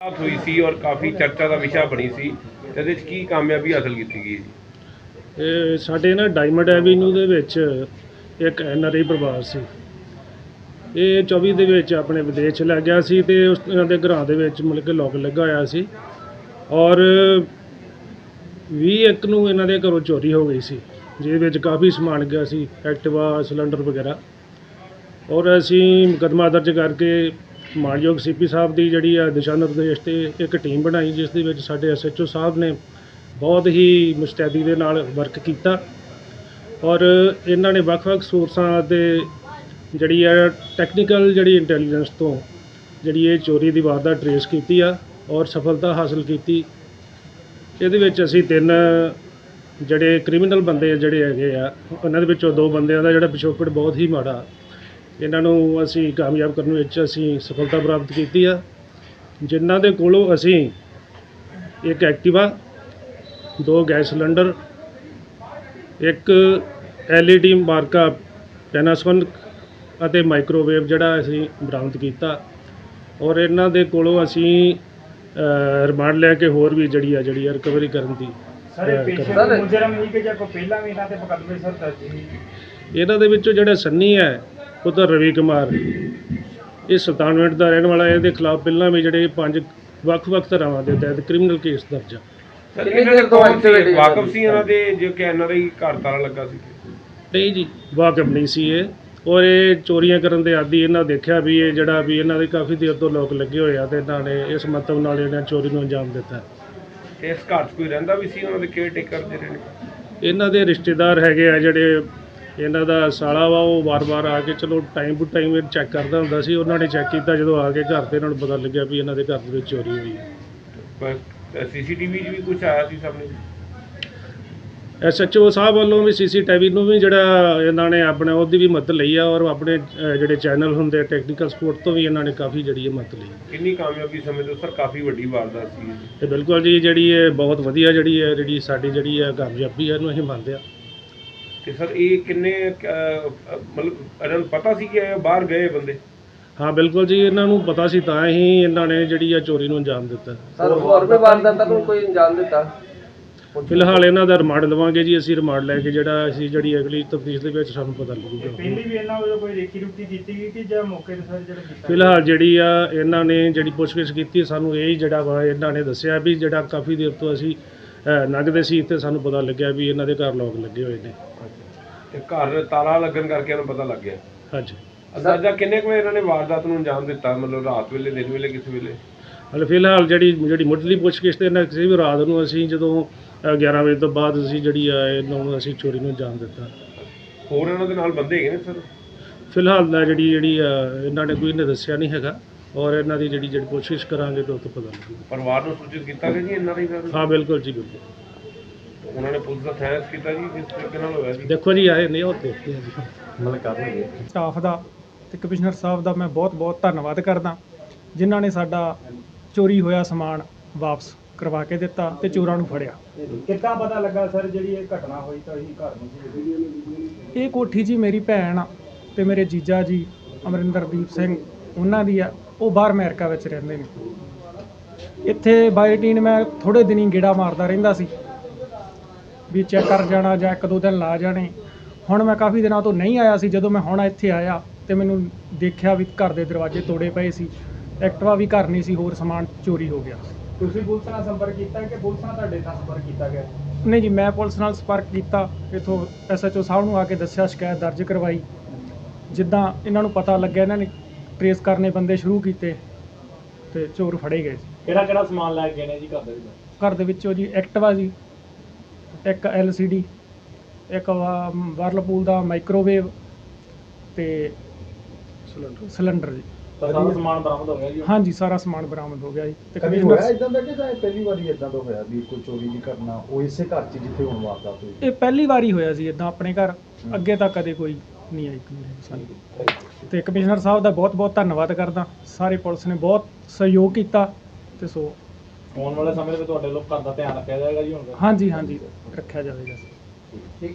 ਬਾਤ ਹੋਈ ਸੀ ਔਰ ਕਾਫੀ ਚਰਚਾ ਦਾ ਵਿਸ਼ਾ ਬਣੀ ਸੀ, ਇਹਦੇ ਵਿੱਚ ਕੀ ਕਾਮਯਾਬੀ ਹਾਸਲ ਕੀਤੀ ਗਈ ਜੀ? ਇਹ ਸਾਡੇ ਨਾ ਡਾਇਮੰਡ ਐਵੀਨਿਊ ਦੇ ਵਿੱਚ ਇੱਕ ਐਨਆਰਆਈ ਪਰਿਵਾਰ ਸੀ। ਇਹ 24 ਦੇ ਵਿੱਚ ਆਪਣੇ ਵਿਦੇਸ਼ ਚ ਲੱਗ ਗਿਆ ਸੀ ਤੇ ਉਸ ਇਹਨਾਂ ਦੇ ਘਰਾਂ ਦੇ ਵਿੱਚ ਮਤਲਬ ਕਿ ਲੋਕ ਲੱਗਾ ਹੋਇਆ ਸੀ ਔਰ 20 ਇੱਕ ਨੂੰ ਇਹਨਾਂ ਦੇ ਘਰੋਂ ਚੋਰੀ ਹੋ ਗਈ ਸੀ, ਜਿਹਦੇ ਵਿੱਚ ਕਾਫੀ ਸਮਾਨ ਗਿਆ ਸੀ, ਐਕਟਿਵਾ, ਸਿਲੰਡਰ ਵਗੈਰਾ। ਔਰ ਅਸੀਂ ਮੁਕੱਦਮਾ ਦਰਜ ਕਰਕੇ ਮਾਨਯੋਗ ਸੀਪੀ ਸਾਹਿਬ ਦੀ ਜਿਹੜੀ ਆ ਦਿਸ਼ਾ ਨਿਰਦੇਸ਼ ਤੇ ਇੱਕ ਟੀਮ ਬਣਾਈ, ਜਿਸ ਦੇ ਵਿੱਚ ਸਾਡੇ ਐਸਐਚਓ ਸਾਹਿਬ ਨੇ ਬਹੁਤ ਹੀ ਮੁਸਤੈਦੀ ਦੇ ਨਾਲ ਵਰਕ ਕੀਤਾ। ਔਰ ਇਹਨਾਂ ਨੇ ਵੱਖ-ਵੱਖ ਸੋਰਸਾਂ ਤੇ ਜਿਹੜੀ ਆ ਟੈਕਨੀਕਲ ਜਿਹੜੀ ਇੰਟੈਲੀਜੈਂਸ ਤੋਂ ਜਿਹੜੀ ਇਹ ਚੋਰੀ ਦੀ ਵਾਰਦਾਤ ਟਰੇਸ ਕੀਤੀ ਆ ਔਰ ਸਫਲਤਾ ਹਾਸਲ ਕੀਤੀ। ਇਹਦੇ ਵਿੱਚ ਅਸੀਂ ਤਿੰਨ ਜਿਹੜੇ ਕ੍ਰਿਮੀਨਲ ਬੰਦੇ ਜਿਹੜੇ ਹੈਗੇ ਆ, ਉਹਨਾਂ ਦੇ ਵਿੱਚੋਂ ਦੋ ਬੰਦਿਆਂ ਦਾ ਜਿਹੜਾ ਪਿਛੋਕੜ ਬਹੁਤ ਹੀ ਮਾੜਾ ਇਹਨਾਂ ਨੂੰ ਅਸੀਂ ਕਾਮਯਾਬ ਕਰਨ ਵਿੱਚ ਅਸੀਂ ਸਫਲਤਾ ਪ੍ਰਾਪਤ ਕੀਤੀ ਆ। ਜਿਨ੍ਹਾਂ ਦੇ ਕੋਲੋਂ ਅਸੀਂ ਇੱਕ ਐਕਟਿਵਾ ਦੋ ਗੈਸ ਸਿਲੰਡਰ ਇੱਕ LED ਮਾਰਕਾ ਪੈਨਾਸੋਨਿਕ ਅਤੇ ਮਾਈਕ੍ਰੋਵੇਵ ਜਿਹੜਾ ਅਸੀਂ ਬਰਾਮਦ ਕੀਤਾ। ਔਰ ਇਹਨਾਂ ਦੇ ਕੋਲੋਂ ਅਸੀਂ ਰਿਮਾਂਡ ਲੈ ਕੇ ਹੋਰ ਵੀ ਜਿਹੜੀ ਆ ਜਿਹੜੀ ਆ ਰਿਕਵਰੀ ਕਰਨ ਦੀ ਸਾਰੇ ਅ, ਪੇਸ਼ੇ ਕਰਾਂਗੇ। ਮੁਜਰਮ ਹੀ ਕਿ ਜਾਂ ਕੋਈ ਪਹਿਲਾਂ ਵੀ ਇਹਨਾਂ ਤੇ ਮੁਕੱਦਮੇ ਸਰ ਦਰਜ ਸੀ? ਇਹਨਾਂ ਦੇ ਵਿੱਚੋਂ ਜਿਹੜਾ ਸੰਨੀ ਹੈ ਪੁੱਤਰ ਰਵੀ ਕੁਮਾਰ। ਇਹ ਸੁਲਤਾਨਵਿੰਡ ਦਾ ਰਹਿਣ ਵਾਲਾ ਹੈ। ਇਹਦੇ ਖਿਲਾਫ ਪਹਿਲਾਂ ਵੀ ਜਿਹੜੇ ਪੰਜ ਵੱਖ-ਵੱਖ ਧਾਰਾਵਾਂ ਦੇ ਤਹਿਤ ਕ੍ਰਿਮੀਨਲ ਕੇਸ ਦਰਜ ਆ। ਕਿੰਨੀ ਦੇ ਤੋਂ ਸੀ activity ਵਾਕਫ ਸੀ ਇਹਨਾਂ ਦੇ। ਜੋ ਕਿ ਐਨਆਰਆਈ ਘਰ ਤਾਲਾ ਲੱਗਾ ਸੀ? ਨਹੀਂ ਜੀ ਵਾਕਫ ਨਹੀਂ ਸੀ ਇਹ। ਔਰ ਇਹ ਚੋਰੀਆਂ ਕਰਨ ਦੇ ਆਦੀ ਇਹਨਾਂ ਦੇਖਿਆ ਵੀ ਇਹ ਜਿਹੜਾ ਵੀ ਇਹਨਾਂ ਦੇ ਕਾਫੀ ਦੇਰ ਤੋਂ ਲੋਕ ਲੱਗੇ ਹੋਏ ਆ ਤੇ ਇਹਨਾਂ ਨੇ ਇਸ ਮਤਲਬ ਨਾਲ ਇਹਨਾਂ ਚੋਰੀ ਨੂੰ ਅੰਜਾਮ ਦਿੱਤਾ। ਇਸ ਘਰ 'ਚ ਕੋਈ ਰਹਿੰਦਾ ਵੀ ਸੀ? ਉਹਨਾਂ ਦੇ ਕੇਅਰ ਟੇਕਰ ਜਿਹੜੇ ਨੇ ਇਹਨਾਂ ਦੇ ਰਿਸ਼ਤੇਦਾਰ ਹੈਗੇ ਆ ਜਿਹੜੇ ਇਹਨਾਂ ਦਾ ਸਾਲਾ ਵਾ ਉਹ ਵਾਰ-ਵਾਰ ਆ ਕੇ ਚਲੋ ਟਾਈਮ ਟੂ ਟਾਈਮ ਇਹ ਚੈੱਕ ਕਰਦਾ ਹੁੰਦਾ ਸੀ। ਉਹਨਾਂ ਨੇ ਚੈੱਕ ਕੀਤਾ ਜਦੋਂ ਆ ਕੇ ਘਰ ਤੇ ਇਹਨਾਂ ਨੂੰ ਪਤਾ ਲੱਗਿਆ ਵੀ ਇਹਨਾਂ ਦੇ ਘਰ ਦੇ ਵਿੱਚ ਚੋਰੀ ਹੋਈ ਹੈ। ਪਰ ਸੀਸੀਟੀਵੀ 'ਚ ਵੀ ਕੁਝ ਆਇਆ ਸੀ ਸਾਹਮਣੇ? ਐਸਐਚਓ ਸਾਹਿਬ ਵੱਲੋਂ ਵੀ ਸੀਸੀਟੀਵੀ ਨੂੰ ਵੀ ਜਿਹੜਾ ਇਹਨਾਂ ਨੇ ਆਪਣੇ ਉਹਦੀ ਵੀ ਮਦਦ ਲਈ ਆ ਔਰ ਆਪਣੇ ਅ, ਜਿਹੜੇ ਚੈਨਲ ਹੁੰਦੇ ਟੈਕਨੀਕਲ ਸਪੋਰਟ ਤੋਂ ਵੀ ਇਹਨਾਂ ਨੇ ਕਾਫੀ ਜਿਹੜੀ ਹੈ ਮਦਦ ਲਈ। ਕਿੰਨੀ ਕਾਮਯਾਬੀ ਸਮਝਦੇ ਹੋ ਸਰ ਕਾਫੀ ਵੱਡੀ ਵਾਰਦਾਤ ਸੀ ਇਹ। ਤੇ ਬਿਲਕੁਲ ਜੀ ਜਿਹੜੀ ਇਹ ਬਹੁਤ ਵਧੀਆ ਜਿਹੜੀ ਹੈ ਜਿਹੜੀ ਸਾਡੀ ਜਿਹੜੀ ਹੈ ਕਾਮਯਾਬੀ ਹੈ ਇਹਨੂੰ ਅਸੀਂ ਮੰਨਦੇ ਆ। ਤੇ ਸਰ ਇਹ ਕਿੰਨੇ ਅਹ, ਮਤਲਬ ਇਹਨਾਂ ਨੂੰ ਪਤਾ ਸੀ ਕਿ ਇਹ ਬਾਹਰ ਗਏ ਬੰਦੇ? ਹਾਂ ਬਿਲਕੁਲ ਜੀ ਇਹਨਾਂ ਨੂੰ ਪਤਾ ਸੀ ਤਾਂ ਹੀ ਇਹਨਾਂ ਨੇ ਜਿਹੜੀ ਆ ਚੋਰੀ ਨੂੰ ਅੰਜਾਮ ਦਿੱਤਾ। ਸਰ ਹੋਰ ਵੀ ਵਾਰਦਾਤਾਂ ਨੂੰ ਕੋਈ ਅੰਜਾਮ ਦਿੱਤਾ? ਫਿਲਹਾਲ ਇਹਨਾਂ ਦਾ ਰਿਮਾਂਡ ਲਵਾਂਗੇ ਜੀ ਅਸੀਂ ਰਿਮਾਂਡ ਲੈ ਕੇ ਜਿਹੜਾ ਅਸੀਂ ਜਿਹੜੀ ਅਗਲੀ ਤਫਤੀਸ਼ ਦੇ ਵਿੱਚ ਸਾਨੂੰ ਪਤਾ ਲੱਗੂਗਾ। ਪਹਿਲੀ ਵੀ ਇਹਨਾਂ ਵੱਲੋਂ ਕੋਈ ਰੇਕੀ ਰੁਕੀ ਕੀਤੀ ਗਈ ਕਿ ਜਾਂ ਮੌਕੇ ਤੇ ਸਰ ਜਿਹੜਾ ਕੀਤਾ? ਫਿਲਹਾਲ ਜਿਹੜੀ ਆ ਇਹਨਾਂ ਨੇ ਜਿਹੜੀ ਪੁੱਛਗਿੱਛ ਕੀਤੀ ਸਾਨੂੰ ਇਹ ਹੀ ਜਿਹੜਾ ਵਾ ਇਹਨਾਂ ਨੇ ਦੱਸਿਆ ਵੀ ਜਿਹੜਾ ਕਾਫੀ ਦੇਰ ਤੋਂ ਅਸੀਂ ਅ, ਲੰਘਦੇ ਸੀ ਤੇ ਸਾਨੂੰ ਪਤਾ ਲੱਗਿਆ ਵੀ ਇਹਨਾਂ ਦੇ ਘਰ ਲੋਕ ਲੱਗੇ ਹੋਏ ਨੇ। ਤੇ ਘਰ ਤਾਲਾ ਲੱਗਣ ਕਰਕੇ ਇਹਨਾਂ ਨੂੰ ਪਤਾ ਲੱਗ ਗਿਆ। ਹਾਂਜੀ। ਅੰਦਾਜ਼ਾ ਕਿੰਨੇ ਕੁ ਵਜੇ ਇਹਨਾਂ ਨੇ ਵਾਰਦਾਤ ਨੂੰ ਅੰਜਾਮ ਦਿੱਤਾ? ਮਤਲਬ ਰਾਤ ਵੇਲੇ ਦਿਨ ਵੇਲੇ ਕਿਸ ਵੇਲੇ? ਹਾਲੇ ਫਿਲਹਾਲ ਜਿਹੜੀ ਜਿਹੜੀ ਮੁੱਢਲੀ ਪੁੱਛਗਿੱਛ ਤੇ ਇਹਨਾਂ ਕਿਸੇ ਵੀ ਰਾਤ ਨੂੰ ਅਸੀਂ ਜਦੋਂ ਅ, 11 ਵਜੇ ਤੋਂ ਬਾਅਦ ਅਸੀਂ ਜਿਹੜੀ ਆ ਇਹਨਾਂ ਨੂੰ ਅਸੀਂ ਚੋਰੀ ਨੂੰ ਅੰਜਾਮ ਦਿੱਤਾ। ਹੋਰ ਇਹਨਾਂ ਦੇ ਨਾਲ ਬੰਦੇ ਹੈਗੇ ਨੇ ਸਰ? ਫਿਲਹਾਲ ਦਾ ਜਿਹੜੀ ਜਿਹੜੀ ਆ, ਇਹਨਾਂ ਨੇ ਕੋਈ ਨੇ ਦੱਸਿਆ ਨਹੀਂ ਹੈਗਾ। ਔਰ ਇਹਨਾਂ ਦੀ ਜਿਹੜੀ ਜਿਹੜੀ ਕੋਸ਼ਿਸ਼ ਕਰਾਂਗੇ ਤਾਂ ਉਹ ਤੋਂ ਪਤਾ ਲੱਗੂਗਾ। ਪਰਿਵਾਰ ਨੂੰ ਸੂਚਿਤ ਕੀਤਾ ਗਿਆ ਜੀ ਇਹਨਾਂ ਦੀ ਗੱਲ? ਹਾਂ ਬਿਲਕੁਲ ਜੀ ਬਿਲਕੁਲ। ਉਹਨਾਂ ਨੇ ਪੁਲਿਸ ਦਾ ਥੈਂਕਸ ਕੀਤਾ ਜੀ ਕਿਸ ਤਰੀਕੇ ਨਾਲ ਹੋਇਆ ਜੀ। ਦੇਖੋ ਜੀ ਆਏ ਨਹੀਂ ਉਹ ਦੇਖਦੇ ਹਾਂ ਜੀ ਸਟਾਫ ਦਾ ਤੇ ਕਮਿਸ਼ਨਰ ਸਾਹਿਬ ਦਾ ਮੈਂ ਬਹੁਤ-ਬਹੁਤ ਧੰਨਵਾਦ ਕਰਦਾ ਜਿਨ੍ਹਾਂ ਨੇ ਸਾਡਾ ਚੋਰੀ ਹੋਇਆ ਸਮਾਨ ਵਾਪਸ ਕਰਵਾ ਕੇ ਦਿੱਤਾ ਤੇ ਚੋਰਾਂ ਨੂੰ ਫੜਿਆ। ਕਿੱਦਾਂ ਪਤਾ ਲੱਗਾ ਸਰ ਜਿਹੜੀ ਇਹ ਘਟਨਾ ਹੋਈ ਤਾਂ ਅਸੀਂ ਘਰ ਨੂੰ ਸੀ ਇਹ ਕੋਠੀ ਜੀ ਮੇਰੀ ਭੈਣ ਆ ਤੇ ਮੇਰੇ ਜੀਜਾ ਜੀ ਅਮਰਿੰਦਰਦੀਪ ਸਿੰਘ ਉਹਨਾਂ ਦੀ ਆ ਉਹ ਬਾਹਰ ਅਮਰੀਕਾ ਵਿੱਚ ਰਹਿੰਦੇ ਨੇ। ਇੱਥੇ ਬਾਈਟੀਨ ਮੈਂ ਥੋੜੇ ਦਿਨੀ ਗੇੜਾ ਮਾਰਦਾ ਰਹਿੰਦਾ ਸੀ। ਵੀ ਚੈੱਕ ਕਰ ਜਾਣਾ ਜਾਂ ਇੱਕ ਦੋ ਦਿਨ ਲਾ ਜਾਣੇ। ਹੁਣ ਮੈਂ ਕਾਫੀ ਦਿਨਾਂ ਤੋਂ ਨਹੀਂ ਆਇਆ ਸੀ ਜਦੋਂ ਮੈਂ ਹੁਣ ਇੱਥੇ ਆਇਆ ਤੇ ਮੈਨੂੰ ਦੇਖਿਆ ਵੀ ਘਰ ਦੇ ਦਰਵਾਜ਼ੇ ਤੋੜੇ ਪਏ ਸੀ। ਐਕਟਿਵਾ ਵੀ ਘਰ ਨਹੀਂ ਸੀ ਹੋਰ ਸਮਾਨ ਚੋਰੀ ਹੋ ਗਿਆ। ਤੁਸੀਂ ਪੁਲਿਸ ਨਾਲ ਸੰਪਰਕ ਕੀਤਾ ਕਿ ਪੁਲਿਸ ਨਾਲ ਤੁਹਾਡੇ ਨਾਲ ਸੰਪਰਕ ਕੀਤਾ ਗਿਆ? ਨਹੀਂ ਜੀ ਮੈਂ ਪੁਲਿਸ ਨਾਲ ਸੰਪਰਕ ਕੀਤਾ। ਇਥੋਂ ਐਸਐਚਓ ਸਾਹਿਬ ਨੂੰ ਆ ਕੇ ਦੱਸਿਆ ਸ਼ਿਕਾਇਤ ਦਰਜ ਕਰਵਾਈ। ਜਿੱਦਾਂ ਇਹਨਾਂ ਨੂੰ ਪਤਾ ਲੱਗਿਆ ਇਹਨਾਂ ਨੇ ਟਰੇਸ ਕਰਨੇ ਬੰਦੇ ਸ਼ੁਰੂ ਕੀਤੇ ਤੇ ਚੋਰ ਫੜੇ ਗਏ ਕਿਹੜਾ ਕਿਹੜਾ ਸਮਾਨ ਲੈ ਕੇ ਗਏ ਨੇ ਜੀ ਘਰ ਦੇ ਵਿੱਚ? ਘਰ ਦੇ ਵਿੱਚੋਂ ਜੀ ਐਕਟਿਵਾ ਜੀ। ਇੱਕ LCD ਇੱਕ ਵਾ- ਵਰਲਪੂਲ ਦਾ ਮਾਈਕ੍ਰੋਵੇਵ ਤੇ ਸਿਲੰਡਰ। ਸਿਲੰਡਰ ਜੀ। ਤਾਂ ਸਾਰਾ ਸਮਾਨ ਬਰਾਮਦ ਹੋ ਗਿਆ ਜੀ? ਹਾਂਜੀ ਸਾਰਾ ਸਮਾਨ ਬਰਾਮਦ ਹੋ ਗਿਆ ਜੀ। ਤੇ ਕਦੇ ਹੋਇਆ ਇਦਾਂ ਦਾ ਕਿ ਇਹ ਪਹਿਲੀ ਵਾਰੀ ਇਦਾਂ ਦਾ ਹੋਇਆ ਵੀ ਕੋਈ ਚੋਰੀ ਦੀ ਘਟਨਾ ਉਹ ਇਸੇ ਘਰ 'ਚ ਜਿੱਥੇ ਹੁਣ ਵਾਰਦਾਤ ਹੋਈ? ਇਹ ਪਹਿਲੀ ਵਾਰੀ ਹੋਇਆ ਸੀ ਇਦਾਂ ਆਪਣੇ ਘਰ। ਅੱਗੇ ਤਾਂ ਕਦੇ ਕੋਈ ਨਹੀਂ ਆਈ complaint ਸਾਨੂੰ ਤੇ ਕਮਿਸ਼ਨਰ ਸਾਹਿਬ ਦਾ ਬਹੁਤ ਬਹੁਤ ਧੰਨਵਾਦ ਕਰਦਾ। ਸਾਰੇ ਪੁਲਿਸ ਨੇ ਬਹੁਤ ਸਹਿਯੋਗ ਕੀਤਾ। ਤੇ ਸੋ ਆਉਣ ਵਾਲੇ ਸਮੇਂ ਦੇ ਵਿੱਚ ਤੁਹਾਡੇ ਲੋਕ ਘਰ ਦਾ ਧਿਆਨ ਰੱਖਿਆ ਜਾਏਗਾ ਜੀ ਹੁਣ? ਹਾਂਜੀ ਹਾਂਜੀ ਰੱਖਿਆ ਜਾਵੇਗਾ।